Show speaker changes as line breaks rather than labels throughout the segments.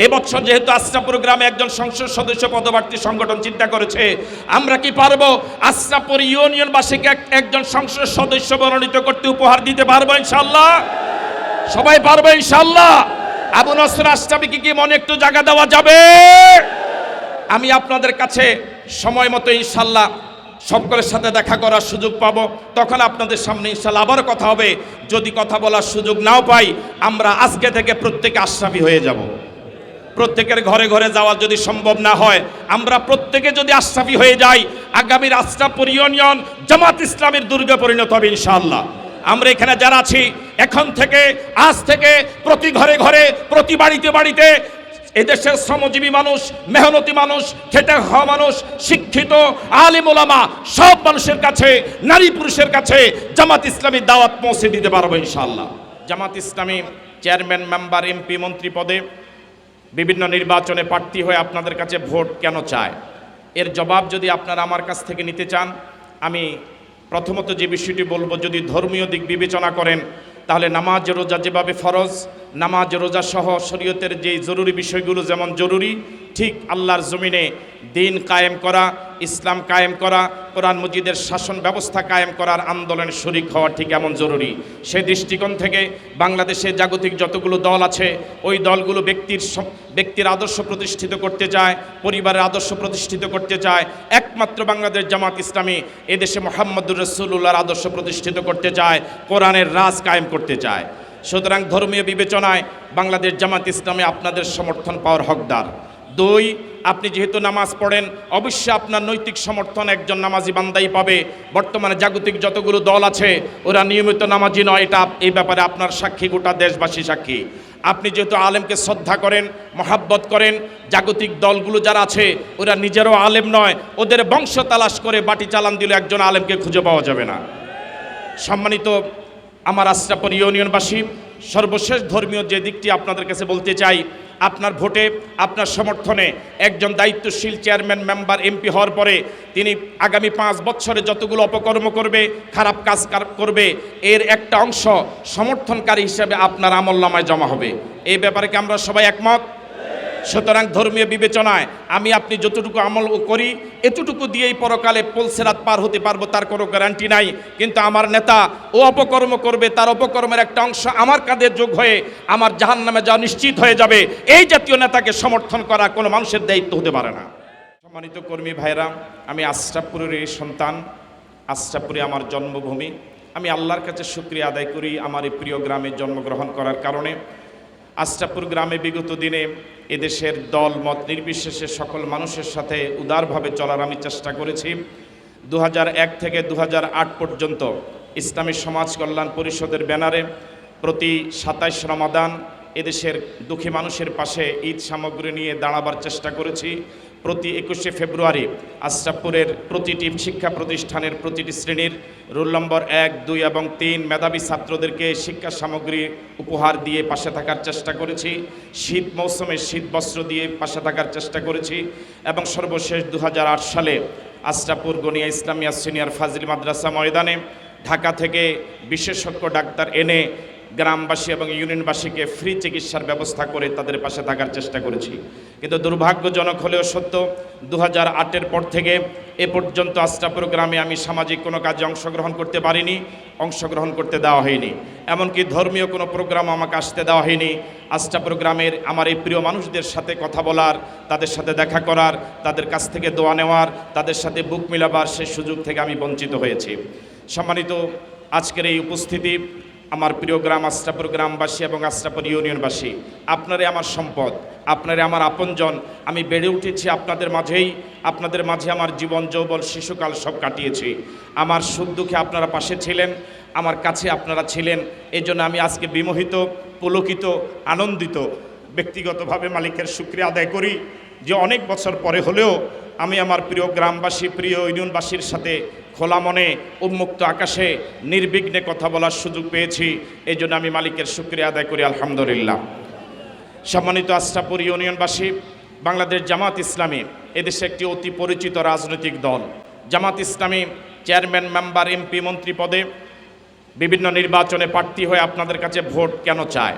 এবছর যেহেতু আশ্রাপুর গ্রামে একজন সংসদ সদস্য পদপ্রার্থী সংগঠন চিন্তা করেছে, আমরা কি পারব? আশ্রাপুর ইউনিয়নবাসীকে এক- একজন সংসদ সদস্য মনোনীত করতে উপহার দিতে পারব ইনশাল্লাহ সবাই পারব ইনশাল্লাহ আবু নসর আশরাফিকে কি মনে একটু জায়গা দেওয়া যাবে? আমি আপনাদের কাছে সময় মতো ইনশাল্লাহ সকলের সাথে দেখা করার সুযোগ পাবো। তখন আপনাদের সামনে ইনশাল্লাহ আবার কথা হবে। যদি কথা বলার সুযোগ নাও পাই, আমরা আজকে থেকে প্রত্যেকে আশরাফি হয়ে যাব। প্রত্যেকের ঘরে ঘরে যাওয়া যদি সম্ভব না হয়, আমরা প্রত্যেকে যদি আশরাফি হয়ে যাই, আগামীর আশরাফপুর ইউনিয়ন জামাত ইসলামের দুর্গে পরিণত হবে ইনশাআল্লাহ। আমরা এখানে যারা আছি, এখন থেকে, আজ থেকে, প্রতি ঘরে ঘরে, প্রতি বাড়িতে বাড়িতে, এদেশের শ্রমজীবী মানুষ, মেহনতি মানুষ, খেটে খাওয়া মানুষ, শিক্ষিত, আলিম ওলামা, সব মানুষের কাছে, নারী পুরুষের কাছে জামাত ইসলামী দাওয়াত পৌঁছে দিতে পারব ইনশাআল্লাহ। Jamaat Islami chairman, member, MP, মন্ত্রী পদে বিভিন্ন নির্বাচনে প্রার্থী হয়ে আপনাদের কাছে ভোট কেন চায়? এর জবাব যদি আপনারা আমার কাছ থেকে নিতে চান, আমি প্রথমত যে বিষয়টি বলব, যদি ধর্মীয় দিক বিবেচনা করেন, তাহলে নামাজ রোজা যেভাবে ফরজ, নামাজ রোজা সহ শরীয়তের যে জরুরি বিষয়গুলো যেমন জরুরি ঠিক আল্লাহর জমিনে দিন কায়েম করা, ইসলাম কায়েম করা, কোরআন মজিদের শাসন ব্যবস্থা কায়েম করার আন্দোলনে শরিক হওয়া ঠিক এমন জরুরি। সেই দৃষ্টিকোণ থেকে বাংলাদেশে জাগতিক যতগুলো দল আছে, ওই দলগুলো ব্যক্তির ব্যক্তির আদর্শ প্রতিষ্ঠিত করতে চায়, পরিবারের আদর্শ প্রতিষ্ঠিত করতে চায়, একমাত্র বাংলাদেশ জামাত ইসলামী এদেশে মোহাম্মদুর রসুল্লাহর আদর্শ প্রতিষ্ঠিত করতে চায়, কোরআনের রাজ কায়েম করতে চায়। সুতরাং ধর্মীয় বিবেচনায় বাংলাদেশ জামাত ইসলামে আপনাদের সমর্থন পাওয়ার হকদার। দুই, আপনি যেহেতু নামাজ পড়েন, অবশ্যই আপনার নৈতিক সমর্থন একজন নামাজি বান্দাই পাবে। বর্তমানে জাগতিক যতগুলো দল আছে, ওরা নিয়মিত নামাজি নয়, এটা এই ব্যাপারে আপনার সাক্ষী গোটা দেশবাসী সাক্ষী। আপনি যেহেতু আলেমকে শ্রদ্ধা করেন, মহাব্বত করেন, জাগতিক দলগুলো যারা আছে, ওরা নিজেরও আলেম নয়, ওদের বংশ তালাশ করে বাটি চালান দিলে একজন আলেমকে খুঁজে পাওয়া যাবে না। সম্মানিত আমার আশ্রাপুর ইউনিয়নবাসী, সর্বশেষ ধর্মীয় যে দিকটি আপনাদের কাছে বলতে চাই আপনার ভোটে, আপনার সমর্থনে একজন দায়িত্বশীল চেয়ারম্যান, মেম্বার, এমপি হওয়ার পরে তিনি আগামী পাঁচ বছরে যতগুলো অপকর্ম করবে, খারাপ কাজ করবে, এর একটা অংশ সমর্থনকারী হিসেবে আপনার আমল নামায় জমা হবে। এই ব্যাপারে কি আমরা সবাই একমত? সুতরাং ধর্মীয় বিবেচনায় আমি আপনি যতটুকু আমল করি, এতটুকু দিয়েই পরকালে পলসেরাত পার হতে পারব, তার কোনো গ্যারান্টি নাই। কিন্তু আমার নেতা, ও অপকর্ম করবে, তার অপকর্মের একটা অংশ আমার কাঁধে যোগ হয়ে আমার জাহান নামে যাওয়া নিশ্চিত হয়ে যাবে। এই জাতীয় নেতাকে সমর্থন করা কোনো মানুষের দায়িত্ব হতে পারে না। সম্মানিত কর্মী ভাইরা আমি আশরাফপুরের এই সন্তান, আশরাফপুরে আমার জন্মভূমি। আমি আল্লাহর কাছে শুক্রিয়া আদায় করি আমার এই প্রিয় গ্রামে জন্মগ্রহণ করার কারণে। আশরাফপুর গ্রামে বিগত দিনে এদেশের দল মত নির্বিশেষে সকল মানুষের সাথে উদারভাবে চলার আমি চেষ্টা করেছি। দু থেকে দু হাজার আট পর্যন্ত ইসলামী সমাজ কল্যাণ পরিষদের ব্যানারে প্রতি সাতাইশ রমাদান এদেশের দুঃখী মানুষের পাশে ঈদ সামগ্রী নিয়ে দাঁড়াবার চেষ্টা করেছি। প্রতি একুশে ফেব্রুয়ারি আশরাফপুরের প্রতিটি শিক্ষা প্রতিষ্ঠানের প্রতিটি শ্রেণির রোল নম্বর এক, দুই এবং তিন মেধাবী ছাত্রদেরকে শিক্ষা সামগ্রী উপহার দিয়ে পাশে থাকার চেষ্টা করেছি। শীত মৌসুমে শীত বস্ত্র দিয়ে পাশে থাকার চেষ্টা করেছি এবং সর্বশেষ দু হাজার আট সালে আশরাফপুর গনিয়া ইসলামিয়া সিনিয়র ফাজিল মাদ্রাসা ময়দানে ঢাকা থেকে বিশেষজ্ঞ ডাক্তার এনে গ্রামবাসী এবং ইউনিয়নবাসীকে ফ্রি চিকিৎসার ব্যবস্থা করে তাদের পাশে থাকার চেষ্টা করেছি। কিন্তু দুর্ভাগ্যজনক হলেও সত্য দু হাজার পর থেকে এ পর্যন্ত আস্টাপুর গ্রামে আমি সামাজিক কোনো কাজে অংশগ্রহণ করতে পারিনি, অংশগ্রহণ করতে দেওয়া হয়নি। এমনকি ধর্মীয় কোনো প্রোগ্রাম আমাকে আসতে দেওয়া হয়নি। আস্টাপুর গ্রামের আমার এই প্রিয় মানুষদের সাথে কথা বলার, তাদের সাথে দেখা করার, তাদের কাছ থেকে দোয়া নেওয়ার, তাদের সাথে বুক মিলাবার সেই সুযোগ থেকে আমি বঞ্চিত হয়েছি। সম্মানিত আজকের এই উপস্থিতি আমার প্রিয় গ্রাম আশ্রাপুর গ্রামবাসী এবং আশ্রাপুর ইউনিয়নবাসী, আপনারে আমার সম্পদ, আপনারে আমার আপনজন, আমি বেড়ে উঠেছি আপনাদের মাঝেই, আপনাদের মাঝে আমার জীবন, যৌবন, শিশুকাল সব কাটিয়েছি। আমার সুখ দুঃখে আপনারা পাশে ছিলেন, আমার কাছে আপনারা ছিলেন এই জন্য আমি আজকে বিমোহিত, পুলকিত, আনন্দিত, ব্যক্তিগতভাবে মালিকের শুক্রিয়া আদায় করি যে অনেক বছর পরে হলেও আমি আমার প্রিয় গ্রামবাসী, প্রিয় ইউনিয়নবাসীর সাথে খোলা মনে, উন্মুক্ত আকাশে নির্বিঘ্নে কথা বলার সুযোগ পেয়েছি। এই জন্য আমি মালিকের শুক্রিয়া আদায় করি, আলহামদুলিল্লাহ। সম্মানিত আশরাফপুর ইউনিয়নবাসী, বাংলাদেশ জামাত ইসলামী এদেশে একটি অতি পরিচিত রাজনৈতিক দল। Jamaat Islami chairman, member, MP, মন্ত্রী পদে বিভিন্ন নির্বাচনে প্রার্থী হয়ে আপনাদের কাছে ভোট কেন চায়?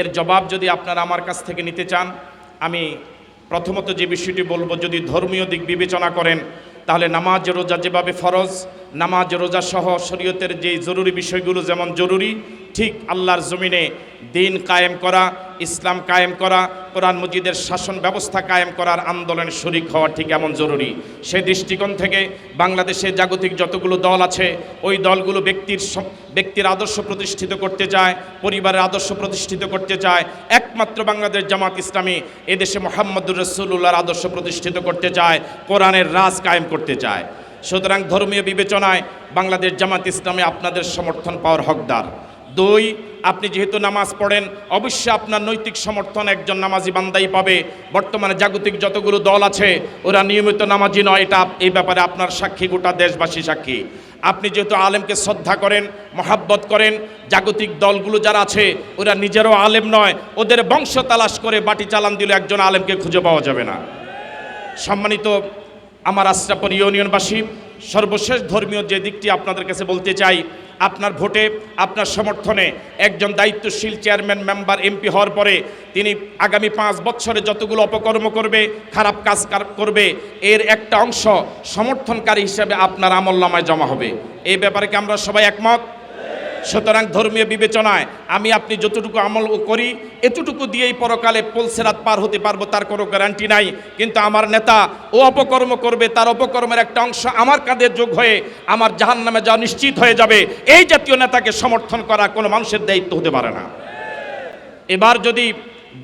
এর জবাব যদি আপনারা আমার কাছ থেকে নিতে চান, আমি প্রথমত যে বিষয়টি বলব, যদি ধর্মীয় দিক বিবেচনা করেন তাহলে নামাজ রোজা যেভাবে ফরজ নামাজ রোজা সহ শরীয়তের যে জরুরি বিষয়গুলো যেমন জরুরি ঠিক আল্লাহর জমিনে দিন কায়েম করা, ইসলাম কায়েম করা, কোরআন মজিদের শাসন ব্যবস্থা কায়েম করার আন্দোলনে শরিক হওয়া ঠিক এমন জরুরি। সেই দৃষ্টিকোণ থেকে বাংলাদেশে জাগতিক যতগুলো দল আছে, ওই দলগুলো ব্যক্তির ব্যক্তির আদর্শ প্রতিষ্ঠিত করতে চায়, পরিবারের আদর্শ প্রতিষ্ঠিত করতে চায়, একমাত্র বাংলাদেশ জামাত ইসলামী এদেশে মোহাম্মদুর রসুল্লাহর আদর্শ প্রতিষ্ঠিত করতে চায়, কোরআনের রাজ কায়েম করতে চায়। সুতরাং ধর্মীয় বিবেচনায় বাংলাদেশ জামাত ইসলামে আপনাদের সমর্থন পাওয়ার হকদার। দুই, আপনি যেহেতু নামাজ পড়েন, অবশ্যই আপনার নৈতিক সমর্থন একজন নামাজি বান্দাই পাবে। বর্তমানে জাগতিক যতগুলো দল আছে, ওরা নিয়মিত নামাজি নয়, এটা এই ব্যাপারে আপনার সাক্ষী, গোটা দেশবাসী সাক্ষী। আপনি যেহেতু আলেমকে শ্রদ্ধা করেন, মহাব্বত করেন, জাগতিক দলগুলো যারা আছে, ওরা নিজেরও আলেম নয়, ওদের বংশ তালাশ করে বাটি চালান দিলে একজন আলেমকে খুঁজে পাওয়া যাবে না। সম্মানিত আমার আশ্রাপুর ইউনিয়নবাসী, সর্বশেষ ধর্মীয় যে দিকটি আপনাদের কাছে বলতে চাই আপনার ভোটে, আপনার সমর্থনে একজন দায়িত্বশীল চেয়ারম্যান মেম্বার এমপি হওয়ার পরে তিনি আগামী পাঁচ বছরে যতগুলো অপকর্ম করবে, খারাপ কাজ করবে, এর একটা অংশ সমর্থনকারী হিসেবে আপনার আমল নামায় জমা হবে। এই ব্যাপারে কি আমরা সবাই একমত? সুতরাং ধর্মীয় বিবেচনায় আমি আপনি যতটুকু আমল করি, এতটুকু দিয়েই পরকালে পলসেরাত পার হতে পারব, তার কোনো গ্যারান্টি নাই। কিন্তু আমার নেতা ও অপকর্ম করবে, তার অপকর্মের একটা অংশ আমার কাঁধে যোগ হয়ে আমার জাহান নামে যাওয়া নিশ্চিত হয়ে যাবে। এই জাতীয় নেতাকে সমর্থন করা কোনো মানুষের দায়িত্ব হতে পারে না। এবার যদি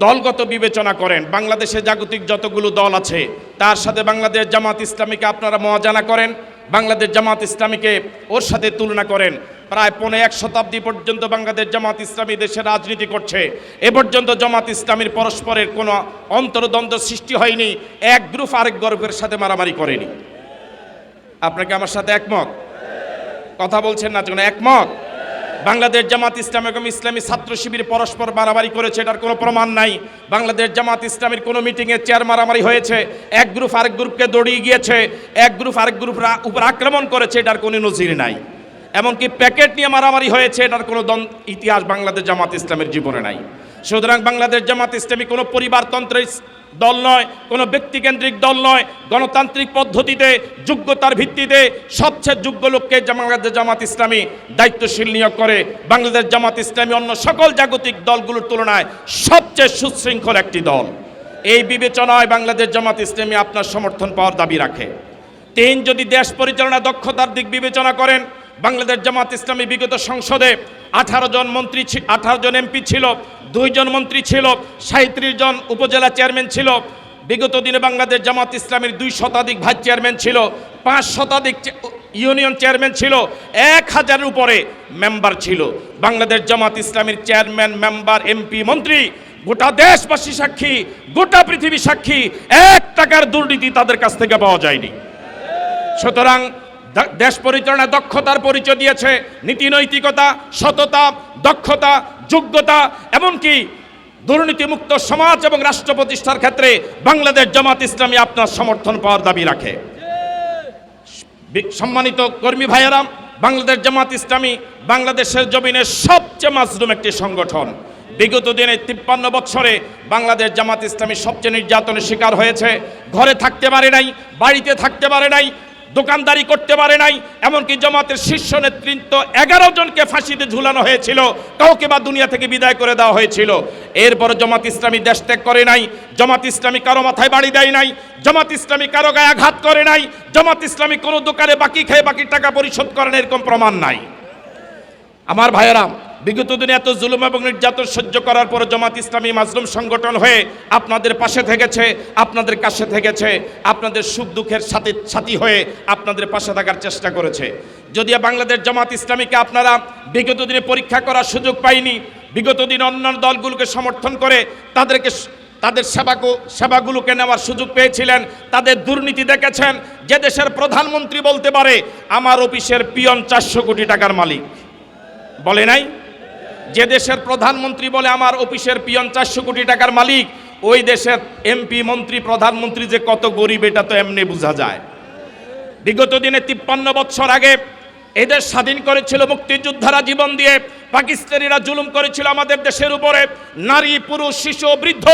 দলগত বিবেচনা করেন, বাংলাদেশে জাগতিক যতগুলো দল আছে, তার সাথে বাংলাদেশ জামাত ইসলামীকে আপনারা মহাজানা করেন বাংলাদেশ জামাত ইসলামীকে ওর সাথে তুলনা করেন। প্রায় পৌনে এক শতাব্দী পর্যন্ত বাংলাদেশ জামাত ইসলামী দেশে রাজনীতি করছে। এ পর্যন্ত জামাত ইসলামীর পরস্পরের কোনো অন্তর্দ্বন্দ্ব সৃষ্টি হয়নি, এক গ্রুপ আরেক গর্বের সাথে মারামারি করেনি। আপনাকে আমার সাথে একমত? কথা বলছেন না যেন একমত? বাংলাদেশ জামাত ইসলাম এবং ইসলামী ছাত্র শিবির পরস্পর মারামারি করেছে, এটার কোনো প্রমাণ নাই। বাংলাদেশ জামাত ইসলামের কোনো মিটিংয়ে চেয়ার মারামারি হয়েছে, এক গ্রুপ আরেক গ্রুপকে দড়িয়ে গিয়েছে, এক গ্রুপ আরেক গ্রুপ উপর আক্রমণ করেছে, এটার কোনো নজির নাই। এমনকি প্যাকেট নিয়ে মারামারি হয়েছে, এটার কোনো দন ইতিহাস বাংলাদেশ জামাত ইসলামের জীবনে নাই। সুতরাং বাংলাদেশ জামাত ইসলামী কোনো পরিবারতন্ত্রের দল নয়, কোনো ব্যক্তিকেন্দ্রিক দল নয়, গণতান্ত্রিক পদ্ধতিতে, যোগ্যতার ভিত্তিতে সবচেয়ে যোগ্য লোককে বাংলাদেশ জামাত ইসলামী দায়িত্বশীল নিয়োগ করে। বাংলাদেশ জামাত ইসলামী অন্য সকল জাগতিক দলগুলোর তুলনায় সবচেয়ে সুশৃঙ্খল একটি দল। এই বিবেচনায় বাংলাদেশ জামাত ইসলামী আপনার সমর্থন পাওয়ার দাবি রাখে। তিন, যদি দেশ পরিচালনা দক্ষতার দিক বিবেচনা করেন বাংলাদেশ জামাত ইসলামী বিগত সংসদে আঠারো জন মন্ত্রী আঠারো জন এমপি ছিল দুইজন মন্ত্রী ছিল, সাঁত্রিশ জন উপজেলা চেয়ারম্যান ছিল। বিগত দিনে বাংলাদেশ জামাত ইসলামের দুই শতাধিক ভাইস চেয়ারম্যান ছিল, পাঁচ শতাধিক ইউনিয়ন চেয়ারম্যান ছিল, এক হাজারের উপরে মেম্বার ছিল। বাংলাদেশ জামাত ইসলামের চেয়ারম্যান, মেম্বার, এমপি, মন্ত্রী, গোটা দেশবাসী সাক্ষী, গোটা পৃথিবী সাক্ষী, এক টাকার দুর্নীতি তাদের কাছ থেকে পাওয়া যায়নি। সুতরাং দেশ পরিচালনায় দক্ষতার পরিচয় দিয়েছে, নীতি নৈতিকতা, সততা, দক্ষতা, যোগ্যতা, এমনকি দুর্নীতিমুক্ত সমাজ এবং রাষ্ট্র প্রতিষ্ঠার ক্ষেত্রে বাংলাদেশ জামাত ইসলামী আপনার সমর্থন পাওয়ার দাবি রাখে। সম্মানিত কর্মী ভাইয়েরা, বাংলাদেশ জামাত ইসলামী বাংলাদেশের জমিনের সবচেয়ে মাজলুম একটি সংগঠন। বিগত দিনে তিপ্পান্ন বছরে বাংলাদেশ জামাত ইসলামী সবচেয়ে নির্যাতনের শিকার হয়েছে। ঘরে থাকতে পারে নাই, বাড়িতে থাকতে পারে নাই দোকানদারি করতে পারে নাই, এমনকি জামাতের শীর্ষ নেতৃত্ব এগারো জনকে ফাঁসিতে ঝুলানো হয়েছিল, কাউকে বা দুনিয়া থেকে বিদায় করে দেওয়া হয়েছিল। এরপর জামাত ইসলামী দেশ ত্যাগ করে নাই, জামাত ইসলামী কারও মাথায় বাড়ি দেয় নাই, জামাত ইসলামী কারও গায়ে আঘাত করে নাই, জামাত ইসলামী কোনো দোকানে বাকি খেয়ে বাকি টাকা পরিশোধ করেন এরকম প্রমাণ নাই। আমার ভাইয়েরা বিগত দিনে এত জুলুম এবং নির্যাতন সহ্য করার পর জামাত ইসলামী মাজলুম সংগঠন হয়ে আপনাদের পাশে থেকেছে, আপনাদের কাছে থেকেছে, আপনাদের সুখ দুঃখের সাথে সাথী হয়ে আপনাদের পাশে থাকার চেষ্টা করেছে। যদিও বাংলাদেশ জামাত ইসলামীকে আপনারা বিগত দিনে পরীক্ষা করার সুযোগ পাইনি, বিগত দিনে অন্যান্য দলগুলোকে সমর্থন করে তাদেরকে তাদের সেবাকু, সেবাগুলোকে নেওয়ার সুযোগ পেয়েছিলেন, তাদের দুর্নীতি দেখেছেন, যে দেশের প্রধানমন্ত্রী বলতে পারে, আমার অফিসের পিয়ন চারশো কোটি টাকার মালিক। বলে নাই? যে দেশের প্রধানমন্ত্রী বলে আমার অফিসের পিয়ন চারশো কোটি টাকার মালিক, ওই দেশের এমপি, মন্ত্রী, প্রধানমন্ত্রী যে কত গরিব, এটা তো এমনি বোঝা যায়। বিগত দিনে তিপ্পান্ন বছর আগে এদের স্বাধীন করেছিল মুক্তিযোদ্ধারা জীবন দিয়ে, পাকিস্তানিরা জুলুম করেছিল আমাদের দেশের উপরে, নারী, পুরুষ, শিশু, বৃদ্ধ,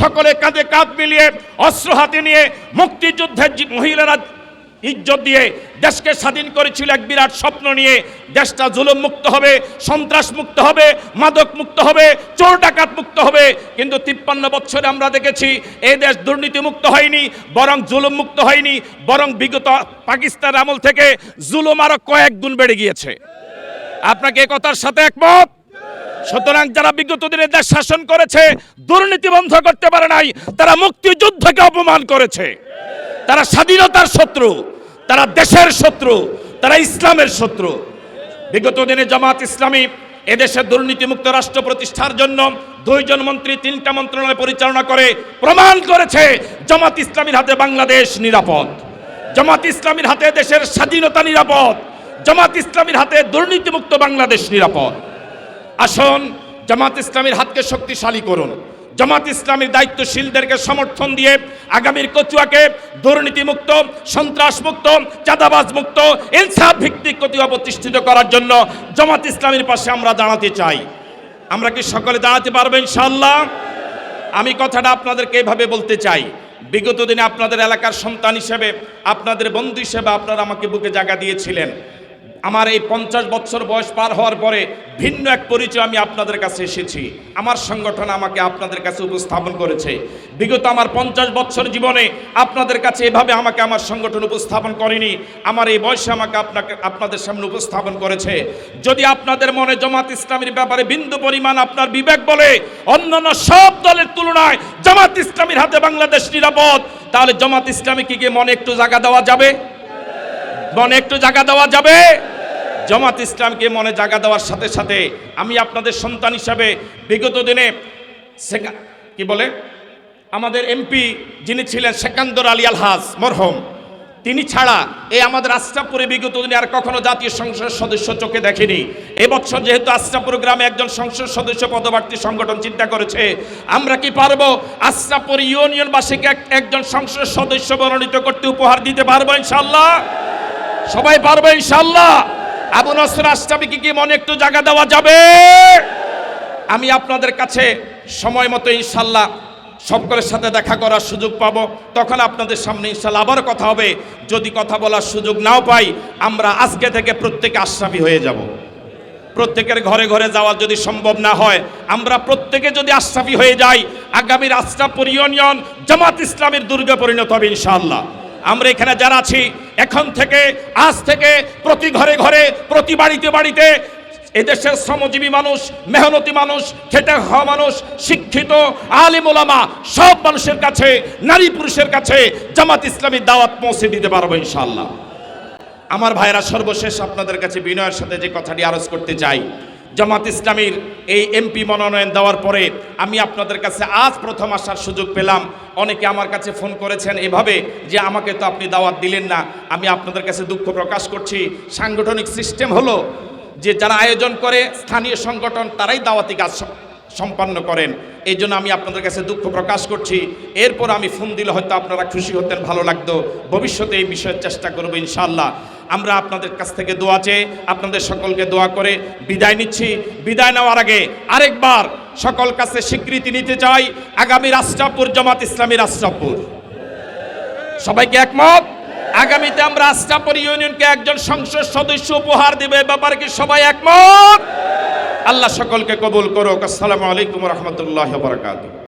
সকলে কাঁধে কাঁধ মিলিয়ে অস্ত্র হাতে নিয়ে মুক্তিযুদ্ধের মহিলারা ইজ্জত দিয়ে দেশকে স্বাধীন করেছিল এক বিরাট স্বপ্ন নিয়ে। দেশটা জুলুম মুক্ত হবে, সন্ত্রাস মুক্ত হবে, মাদক মুক্ত হবে, চোর ডাকাত মুক্ত হবে। কিন্তু তিপ্পান্ন বছরে আমরা দেখেছি এই দেশ দুর্নীতি মুক্ত হয়নি, বরং জুলুম মুক্ত হয়নি, বরং বিগত পাকিস্তান আমল থেকে জুলুম আরও কয়েক গুণ বেড়ে গিয়েছে। আপনাকে কথার সাথে একমত? সুতরাং যারা বিগত দিনে দেশ শাসন করেছে, দুর্নীতি বন্ধ করতে পারে নাই, তারা মুক্তিযুদ্ধকে অপমান করেছে। তারা স্বাধীনতার শত্রু, তারা দেশের শত্রু, তারা ইসলামের শত্রু। বিগত দিনে জামাত ইসলামী এদেশে দুর্নীতিমুক্ত রাষ্ট্র প্রতিষ্ঠার জন্য দুইজন মন্ত্রী তিনটা মন্ত্রণালয় পরিচালনা করে প্রমাণ করেছে, জামাত ইসলামীর হাতে বাংলাদেশ নিরাপদ। জামাত ইসলামীর হাতে দেশের স্বাধীনতা নিরাপদ। জামাত ইসলামীর হাতে দুর্নীতিমুক্ত বাংলাদেশ নিরাপদ। আসুন, জামাত ইসলামীর হাতকে শক্তিশালী করুন। জামাত ইসলামীর দায়িত্বশীলদেরকে সমর্থন দিয়ে আগামীর কচুয়াকে দুর্নীতিমুক্ত, সন্ত্রাসমুক্ত চাঁদাবাজ মুক্ত ইনসাফ ভিত্তিক কচুয়া প্রতিষ্ঠিত করার জন্য জামাত ইসলামীর পাশে আমরা দাঁড়াতে চাই। আমরা কি সকলে দাঁড়াতে পারব ইনশাল্লাহ আমি কথাটা আপনাদেরকে এভাবে বলতে চাই। বিগত দিনে আপনাদের এলাকার সন্তান হিসেবে, আপনাদের বন্ধু হিসেবে আপনারা আমাকে বুকে জায়গা দিয়েছিলেন। আমার এই পঞ্চাশ বছর বয়স পার হওয়ার পরে ভিন্ন এক পরিচয় আমি আপনাদের কাছে এসেছি। আমার সংগঠন আমাকে আপনাদের কাছে উপস্থাপন করেছে। বিগত আমার পঞ্চাশ বছর জীবনে আপনাদের কাছে এভাবে আমাকে আমার সংগঠন উপস্থাপন করেনি। আমার এই বয়সে আমাকে আপনাকে, আপনাদের সামনে উপস্থাপন করেছে। যদি আপনাদের মনে জামাত ইসলামের ব্যাপারে বিন্দু পরিমাণ আপনার বিবেক বলে, অন্যান্য সব দলের তুলনায় জামাত ইসলামীর হাতে বাংলাদেশ নিরাপদ, তাহলে জামাত ইসলামীকে গিয়ে মনে একটু জায়গা দেওয়া যাবে? মনে একটু জায়গা দেওয়া যাবে? জামাত ইসলামকে মনে জায়গা দেওয়ার সাথে সাথে আমি আপনাদের সন্তান হিসাবে বিগত দিনে কি বলে? আমাদের এমপি যিনি ছিলেন সেকান্দর আলী আলহাজ মরহম, তিনি ছাড়া এই আমাদের আশরাফপুরে বিগত দিনে আর কখনো জাতীয় সংসদের সদস্য চোখে দেখেনি। এবছর যেহেতু আশ্রাপুর গ্রামে একজন সংসদ সদস্য পদপ্রার্থী সংগঠন চিন্তা করেছে, আমরা কি পারব আশরাফপুর ইউনিয়নবাসীকে এক- একজন সংসদ সদস্য মনোনীত করতে উপহার দিতে পারব ইনশাল্লাহ সবাই পারবে ইনশাল্লাহ আবু নসর আশরাফিকে কি মনে একটু জায়গা দেওয়া যাবে? আমি আপনাদের কাছে সময় মতো ইনশাল্লাহ সকলের সাথে দেখা করার সুযোগ পাবো। তখন আপনাদের সামনে ইনশাল্লাহ আবার কথা হবে। যদি কথা বলার সুযোগ নাও পাই, আমরা আজকে থেকে প্রত্যেকে আশরাফি হয়ে যাব। প্রত্যেকের ঘরে ঘরে যাওয়া যদি সম্ভব না হয়, আমরা প্রত্যেকে যদি আশরাফি হয়ে যাই, আগামীর আশরাফপুর ইউনিয়ন জামাত ইসলামের দুর্গে পরিণত হবে ইনশাআল্লাহ। আমরা এখানে যারা আছি, এখন থেকে, আজ থেকে প্রতি ঘরে ঘরে, প্রতি বাড়িতে বাড়িতে এদেশের শ্রমজীবী মানুষ, মেহনতি মানুষ, খেটে খাওয়া মানুষ, শিক্ষিত, আলিম ওলামা, সব মানুষের কাছে, নারী পুরুষের কাছে জামাত ইসলামী দাওয়াত পৌঁছে দিতে পারব ইনশাআল্লাহ। আমার ভাইরা, সর্বশেষ আপনাদের কাছে বিনয়ের সাথে যে কথাটি আরজ করতে চাই জামাত ইসলামীর এই এমপি মনোনয়ন দেওয়ার পরে আমি আপনাদের কাছে আজ প্রথম আসার সুযোগ পেলাম। অনেকে আমার কাছে ফোন করেছেন এভাবে যে আমাকে তো আপনি দাওয়াত দিলেন না। আমি আপনাদের কাছে দুঃখ প্রকাশ করছি। সাংগঠনিক সিস্টেম হলো যে যারা আয়োজন করে স্থানীয় সংগঠন, তারাই দাওয়াতি কাজ সম্পন্ন করেন। এই জন্য আমি আপনাদের কাছে দুঃখ প্রকাশ করছি। এরপর আমি ফোন দিলে হয়তো আপনারা খুশি হতেন, ভালো লাগতো। ভবিষ্যতে এই বিষয়ের চেষ্টা করব ইনশাল্লাহ আমরা আপনাদের কাছ থেকে দোয়া চেয়ে আপনাদের সকলকে দোয়া করে বিদায় নিচ্ছি। বিদায় নেওয়ার আগে আরেকবার সকল কাছে স্বীকৃতি নিতে চাই আগামী রাষ্ট্রাপুর জামাত ইসলামী রাষ্ট্রাপুর। সবাইকে একমত? আগামীতে আমরা আশরাফপুর ইউনিয়নকে একজন সংসদ সদস্য উপহার দেবে। ব্যাপারে কি সবাই একমত? আল্লাহ সকলকে কবুল করুক। আসসালামু আলাইকুম রহমতুল্লাহ বারকাতুহ।